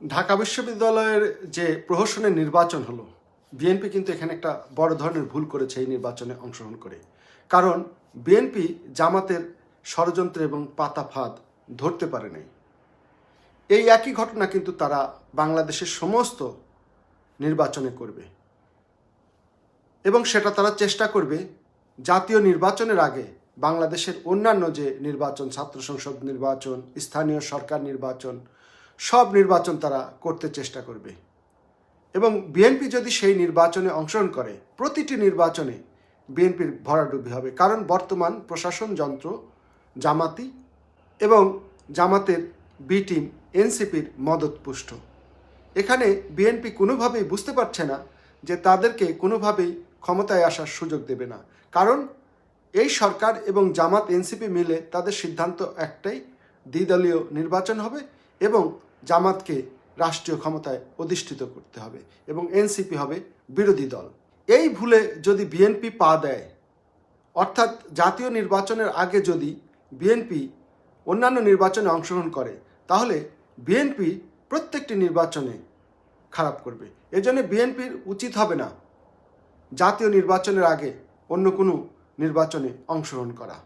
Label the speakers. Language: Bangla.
Speaker 1: ঢাকা বিশ্ববিদ্যালয়ের যে প্রহসনের নির্বাচন হলো, বিএনপি কিন্তু এখানে একটা বড় ধরনের ভুল করেছে এই নির্বাচনে অংশগ্রহণ করে। কারণ বিএনপি জামাতের ষড়যন্ত্র এবং পাতা ফাঁদ ধরতে পারে নাই। এই একই ঘটনা কিন্তু তারা বাংলাদেশের সমস্ত নির্বাচনে করবে। এবং সেটা তারা চেষ্টা করবে জাতীয় নির্বাচনের আগে বাংলাদেশের অন্যান্য যে নির্বাচন, ছাত্র সংসদ নির্বাচন, স্থানীয় সরকার নির্বাচন সব নির্বাচন তারা করতে চেষ্টা করবে। এবং বিএনপি যদি সেই নির্বাচনে অংশগ্রহণ করে, প্রতিটি নির্বাচনে বিএনপির ভরাডুবি হবে। কারণ বর্তমান প্রশাসন যন্ত্র, জামাতি এবং জামাতের বি টিম, এনসিপির মদতপুষ্ট। এখানে বিএনপি কোনোভাবেই বুঝতে পারছে না যে তাদেরকে কোনোভাবেই ক্ষমতায় আসার সুযোগ দেবে না। কারণ এই সরকার এবং জামাত, এনসিপি মিলে তাদের সিদ্ধান্ত একটাই, দ্বিদলীয় নির্বাচন হবে এবং জামাতকে রাষ্ট্রীয় ক্ষমতায় অধিষ্ঠিত করতে হবে এবং এনসিপি হবে বিরোধী দল। এই ভুলে যদি বিএনপি পা দেয়, অর্থাৎ জাতীয় নির্বাচনের আগে যদি বিএনপি অন্যান্য নির্বাচনে অংশগ্রহণ করে, তাহলে বিএনপি প্রত্যেকটি নির্বাচনে খারাপ করবে। এজন্য বিএনপির উচিত হবে না জাতীয় নির্বাচনের আগে অন্য কোনো নির্বাচনে অংশগ্রহণ করা।